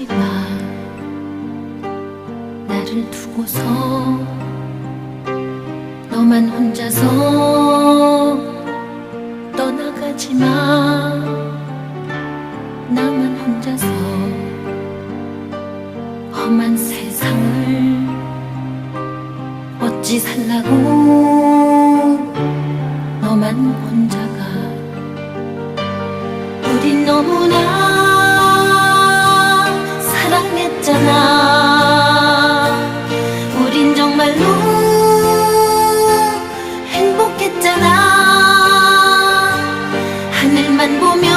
가지 마. 나를 두고서 너만 혼자서 떠나가지 마. 나만 혼자서 험한 세상을 어찌 살라고? 너만 혼자가 우린 너무나 있잖아. 우린 정말로 행복했잖아. 하늘만 보면